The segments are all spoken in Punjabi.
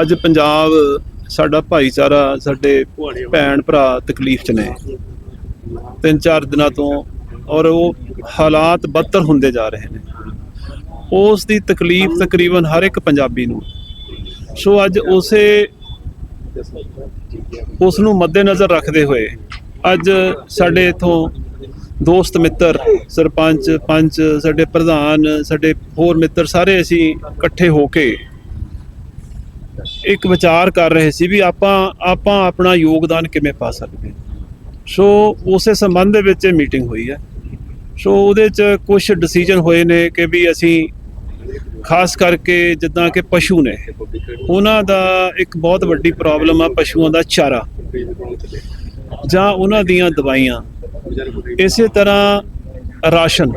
ਅੱਜ ਪੰਜਾਬ ਸਾਡਾ ਭਾਈਚਾਰਾ, ਸਾਡੇ ਭੈਣ ਭਰਾ ਤਕਲੀਫ 'ਚ ਨੇ। ਤਿੰਨ ਚਾਰ ਦਿਨਾਂ ਤੋਂ ਔਰ ਉਹ ਹਾਲਾਤ ਬੱਤਰ ਹੁੰਦੇ ਜਾ ਰਹੇ ਨੇ। ਉਸ ਦੀ ਤਕਲੀਫ ਤਕਰੀਬਨ ਹਰ ਇੱਕ ਪੰਜਾਬੀ ਨੂੰ। ਸੋ ਅੱਜ ਉਸੇ ਉਸ ਨੂੰ ਮੱਦੇਨਜ਼ਰ ਰੱਖਦੇ ਹੋਏ ਅੱਜ ਸਾਡੇ ਇਥੋਂ ਦੋਸਤ ਮਿੱਤਰ, ਸਰਪੰਚ, ਪੰਚ, ਸਾਡੇ ਪ੍ਰਧਾਨ, ਸਾਡੇ ਹੋਰ ਮਿੱਤਰ ਸਾਰੇ ਅਸੀਂ ਇਕੱਠੇ ਹੋ ਕੇ ਇੱਕ ਵਿਚਾਰ ਕਰ ਰਹੇ ਸੀ ਵੀ ਆਪਾਂ ਆਪਾਂ ਆਪਣਾ ਯੋਗਦਾਨ ਕਿਵੇਂ ਪਾ ਸਕਦੇ ਹਾਂ। ਸੋ ਉਸੇ ਸੰਬੰਧ ਦੇ ਵਿੱਚ ਇਹ ਮੀਟਿੰਗ ਹੋਈ ਹੈ। ਸੋ ਉਹਦੇ ਚ ਕੁਝ ਡਿਸੀਜਨ ਹੋਏ ਨੇ ਕਿ ਵੀ ਅਸੀਂ ਖਾਸ ਕਰਕੇ ਜਿੱਦਾਂ ਕਿ ਪਸ਼ੂ ਨੇ, ਉਹਨਾਂ ਦਾ ਇੱਕ ਬਹੁਤ ਵੱਡੀ ਪ੍ਰੋਬਲਮ ਆ ਪਸ਼ੂਆਂ ਦਾ ਚਾਰਾ। ਜਾਂ ਉਹਨਾਂ ਦੀਆਂ ਦਵਾਈਆਂ। ਇਸੇ ਤਰ੍ਹਾਂ ਰਾਸ਼ਨ।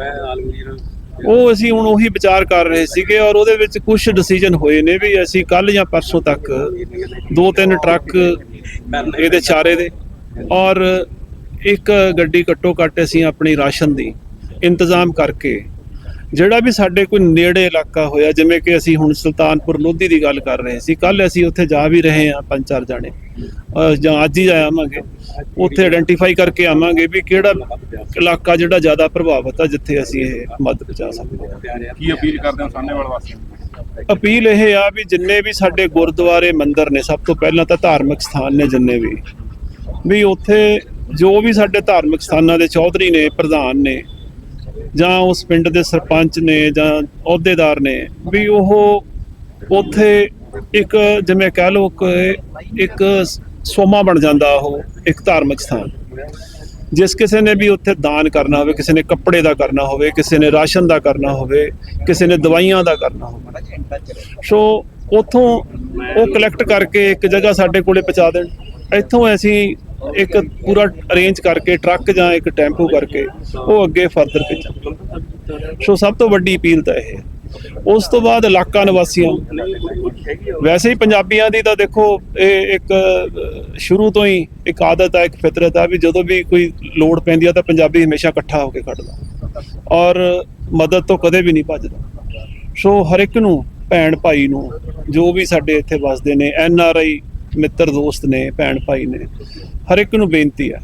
ਉਹ ਅਸੀਂ ਹੁਣ ਉਹੀ ਵਿਚਾਰ ਕਰ ਰਹੇ ਸੀਗੇ ਔਰ ਉਹਦੇ ਵਿੱਚ ਕੁਝ ਡਿਸੀਜਨ ਹੋਏ ਨੇ ਵੀ ਅਸੀਂ ਕੱਲ ਜਾਂ ਪਰਸੋਂ ਤੱਕ ਦੋ ਤਿੰਨ ਟਰੱਕ ਇਹਦੇ ਚਾਰੇ ਦੇ ਔਰ ਇੱਕ ਗੱਡੀ ਘੱਟੋ ਘੱਟ ਅਸੀਂ ਆਪਣੀ ਰਾਸ਼ਨ ਦੀ ਇੰਤਜ਼ਾਮ ਕਰਕੇ ਜਿਹੜਾ ਵੀ ਸਾਡੇ ਕੋਈ ਨੇੜੇ ਇਲਾਕਾ ਹੋਇਆ ਜਿਵੇਂ ਕਿ ਅਸੀਂ ਹੁਣ ਸੁਲਤਾਨਪੁਰ ਲੋਧੀ ਦੀ ਗੱਲ ਕਰ ਰਹੇ ਸੀ ਕੱਲ ਅਸੀਂ ਉੱਥੇ ਜਾ ਵੀ ਰਹੇ ਹਾਂ ਪੰਜ ਚਾਰ ਜਾਣੇ। ਜਾਂ ਅੱਜ ਹੀ ਜਾ ਆਵਾਂਗੇ। ਉੱਥੇ ਆਇਡੈਂਟੀਫਾਈ ਕਰਕੇ ਆਵਾਂਗੇ ਵੀ ਕਿਹੜਾ ਇਲਾਕਾ ਜਿਹੜਾ ਜ਼ਿਆਦਾ ਪ੍ਰਭਾਵਿਤ ਆ ਜਿੱਥੇ ਅਸੀਂ ਇਹ ਮਦਦ ਪਹੁੰਚਾ ਸਕਦੇ ਹਾਂ। ਕੀ ਅਪੀਲ ਕਰਦੇ ਹੋ ਸਾਹਮਣੇ ਵਾਸੀਆਂ ਅਪੀਲ ਇਹ ਆ ਵੀ ਜਿੰਨੇ ਵੀ ਸਾਡੇ ਗੁਰਦੁਆਰੇ ਮੰਦਿਰ ਨੇ ਸਭ ਤੋਂ ਪਹਿਲਾਂ ਤਾਂ ਧਾਰਮਿਕ ਸਥਾਨ ਨੇ ਜਿੰਨੇ ਵੀ। ਵੀ ਉੱਥੇ ਜੋ ਵੀ ਸਾਡੇ ਧਾਰਮਿਕ ਸਥਾਨਾਂ ਦੇ ਚੌਧਰੀ ਨੇ ਪ੍ਰਧਾਨ ਨੇ ਜਾਂ ਉਸ ਪਿੰਡ ਦੇ ਸਰਪੰਚ ਨੇ ਜਾਂ ਅਹੁਦੇਦਾਰ ਨੇ ਵੀ ਉਹ ਉੱਥੇ ਇੱਕ ਜਿਵੇਂ ਕਹਿ ਲਓ ਕਿ ਇੱਕ ਸੋਮਾ ਬਣ ਜਾਂਦਾ ਉਹ, ਇੱਕ ਧਾਰਮਿਕ ਸਥਾਨ। ਜਿਸ ਕਿਸੇ ਨੇ ਵੀ ਉੱਥੇ ਦਾਨ ਕਰਨਾ ਹੋਵੇ, ਕਿਸੇ ਨੇ ਕੱਪੜੇ ਦਾ ਕਰਨਾ ਹੋਵੇ, ਕਿਸੇ ਨੇ ਰਾਸ਼ਨ ਦਾ ਕਰਨਾ ਹੋਵੇ, ਕਿਸੇ ਨੇ ਦਵਾਈਆਂ ਦਾ ਕਰਨਾ ਹੋਵੇ। ਸੋ ਉਥੋਂ ਉਹ ਕਲੈਕਟ ਕਰਕੇ ਇੱਕ ਜਗ੍ਹਾ ਸਾਡੇ ਕੋਲੇ ਪਹੁੰਚਾ ਦੇਣ। ਇੱਥੋਂ ਅਸੀਂ ਇੱਕ ਪੂਰਾ ਅਰੇਂਜ ਕਰਕੇ ਟਰੱਕ ਜਾਂ ਇੱਕ ਟੈਂਪੂ ਕਰਕੇ ਉਹ ਅੱਗੇ ਫਰਦਰ ਭੇਜਾਂ ਸੋ ਸਭ ਤੋਂ ਵੱਡੀ ਅਪੀਲ ਤਾਂ ਇਹ ਹੈ। ਉਸ ਤੋਂ ਬਾਅਦ ਇਲਾਕਾ ਨਿਵਾਸੀਆਂ, ਵੈਸੇ ਹੀ ਪੰਜਾਬੀਆਂ ਦੀ ਤਾਂ ਦੇਖੋ ਇਹ ਇੱਕ ਸ਼ੁਰੂ ਤੋਂ ਹੀ ਇੱਕ ਆਦਤ ਹੈ ਇੱਕ ਫਿਤਰਤ ਹੈ ਵੀ ਜਦੋਂ ਵੀ ਕੋਈ ਲੋੜ ਪੈਂਦੀ ਆ ਤਾਂ ਪੰਜਾਬੀ ਹਮੇਸ਼ਾ ਇਕੱਠਾ ਹੋ ਕੇ ਖੜਦਾ ਔਰ ਮਦਦ ਤੋਂ ਕਦੇ ਵੀ ਨਹੀਂ ਭੱਜਦਾ। ਸੋ ਹਰ ਇੱਕ ਨੂੰ, ਭੈਣ ਭਾਈ ਨੂੰ, ਜੋ ਵੀ ਸਾਡੇ ਇੱਥੇ ਵਸਦੇ ਨੇ, ਐਨ ਆਰ ਆਈ ਮਿੱਤਰ, ਦੋਸਤ ਨੇ, ਭੈਣ ਭਾਈ ਨੇ, ਹਰ ਇੱਕ ਨੂੰ ਬੇਨਤੀ ਹੈ।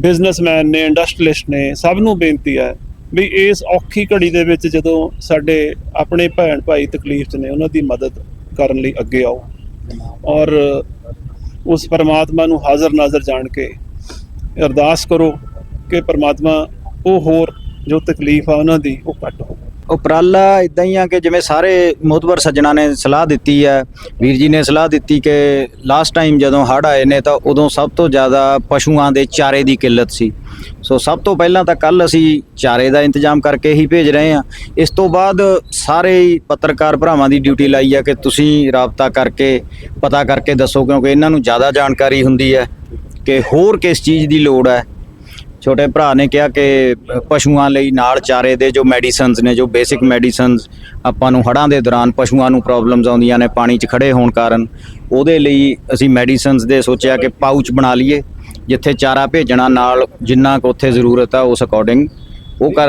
ਬਿਜ਼ਨਸਮੈਨ ਨੇ ਇੰਡਸਟਰੀਲਿਸਟ ਨੇ, ਸਭ ਨੂੰ ਬੇਨਤੀ ਹੈ ਵੀ ਇਸ ਔਖੀ ਘੜੀ ਦੇ ਵਿੱਚ ਜਦੋਂ ਸਾਡੇ ਆਪਣੇ ਭੈਣ ਭਾਈ ਤਕਲੀਫ 'ਚ ਨੇ, ਉਹਨਾਂ ਦੀ ਮਦਦ ਕਰਨ ਲਈ ਅੱਗੇ ਆਓ। ਔਰ ਉਸ ਪਰਮਾਤਮਾ ਨੂੰ ਹਾਜ਼ਰ ਨਾਜ਼ਰ ਜਾਣ ਕੇ ਅਰਦਾਸ ਕਰੋ ਕਿ ਪਰਮਾਤਮਾ ਉਹ ਹੋਰ ਜੋ ਤਕਲੀਫ ਆ ਉਹਨਾਂ ਦੀ, ਉਹ ਕੱਟ ਹੋਵੇ। ਉਪਰਾਲਾ ਇਦਾਂ ਹੀ ਆ ਕਿ ਜਿਵੇਂ ਸਾਰੇ ਮੋਤਬਰ ਸੱਜਣਾ ਨੇ ਸਲਾਹ ਦਿੱਤੀ ਹੈ, ਵੀਰ ਜੀ ਨੇ ਸਲਾਹ ਦਿੱਤੀ ਕਿ ਲਾਸਟ ਟਾਈਮ ਜਦੋਂ ਹੜ੍ਹ ਆਏ ਨੇ ਤਾਂ ਉਦੋਂ ਸਭ ਤੋਂ ਜ਼ਿਆਦਾ ਪਸ਼ੂਆਂ ਦੇ ਚਾਰੇ ਦੀ ਕਿੱਲਤ ਸੀ। ਸੋ ਸਭ ਤੋਂ ਪਹਿਲਾਂ ਤਾਂ ਕੱਲ ਅਸੀਂ ਚਾਰੇ ਦਾ ਇੰਤਜ਼ਾਮ ਕਰਕੇ ਹੀ ਭੇਜ ਰਹੇ ਹਾਂ। ਇਸ ਤੋਂ ਬਾਅਦ ਸਾਰੇ ਪੱਤਰਕਾਰ ਭਰਾਵਾਂ ਦੀ ਡਿਊਟੀ ਲਾਈ ਹੈ ਕਿ ਤੁਸੀਂ ਰਾਬਤਾ ਕਰਕੇ, ਪਤਾ ਕਰਕੇ ਦੱਸੋ ਕਿਉਂਕਿ ਇਹਨਾਂ ਨੂੰ ਜ਼ਿਆਦਾ ਜਾਣਕਾਰੀ ਹੁੰਦੀ ਹੈ ਕਿ ਹੋਰ ਕਿਸ ਚੀਜ਼ ਦੀ ਲੋੜ ਹੈ। ਛੋਟੇ ਭਰਾ ਨੇ ਕਿਹਾ ਕਿ ਪਸ਼ੂਆਂ ਲਈ ਨਾਲ ਚਾਰੇ ਦੇ ਜੋ ਮੈਡੀਸਨਸ ਨੇ, ਜੋ ਬੇਸਿਕ ਮੈਡੀਸਨਸ ਆਪਾਂ ਨੂੰ ਹੜ੍ਹਾਂ ਦੇ ਦੌਰਾਨ ਪਸ਼ੂਆਂ ਨੂੰ ਪ੍ਰੋਬਲਮਸ ਆਉਂਦੀਆਂ ਨੇ, ਪਾਣੀ 'ਚ ਖੜੇ ਹੋਣ ਕਾਰਨ, ਉਹਦੇ ਲਈ ਅਸੀਂ ਮੈਡੀਸਨਸ ਦੇ ਸੋਚਿਆ ਕਿ ਪਾਊਚ ਬਣਾ ਲਈਏ, ਜਿੱਥੇ ਚਾਰਾ ਭੇਜਣਾ, ਨਾਲ ਜਿੰਨਾ ਕੁ ਉੱਥੇ ਜ਼ਰੂਰਤ ਆ, ਉਸ ਅਕੋਰਡਿੰਗ ਉਹ ਕਰ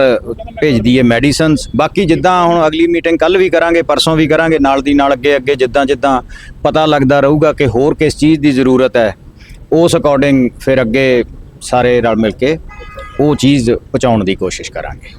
ਭੇਜ ਦਈਏ ਮੈਡੀਸਨਸ ਬਾਕੀ ਜਿੱਦਾਂ ਹੁਣ ਅਗਲੀ ਮੀਟਿੰਗ ਕੱਲ ਵੀ ਕਰਾਂਗੇ, ਪਰਸੋਂ ਵੀ ਕਰਾਂਗੇ, ਨਾਲ ਦੀ ਨਾਲ ਅੱਗੇ ਅੱਗੇ ਜਿੱਦਾਂ ਜਿੱਦਾਂ ਪਤਾ ਲੱਗਦਾ ਰਹੂਗਾ ਕਿ ਹੋਰ ਕਿਸ ਚੀਜ਼ ਦੀ ਜ਼ਰੂਰਤ ਹੈ, ਉਸ ਅਕੋਰਡਿੰਗ ਫਿਰ ਅੱਗੇ ਸਾਰੇ ਰਲ ਮਿਲ ਕੇ ਉਹ ਚੀਜ਼ ਪਹੁੰਚਾਉਣ ਦੀ ਕੋਸ਼ਿਸ਼ ਕਰਾਂਗੇ।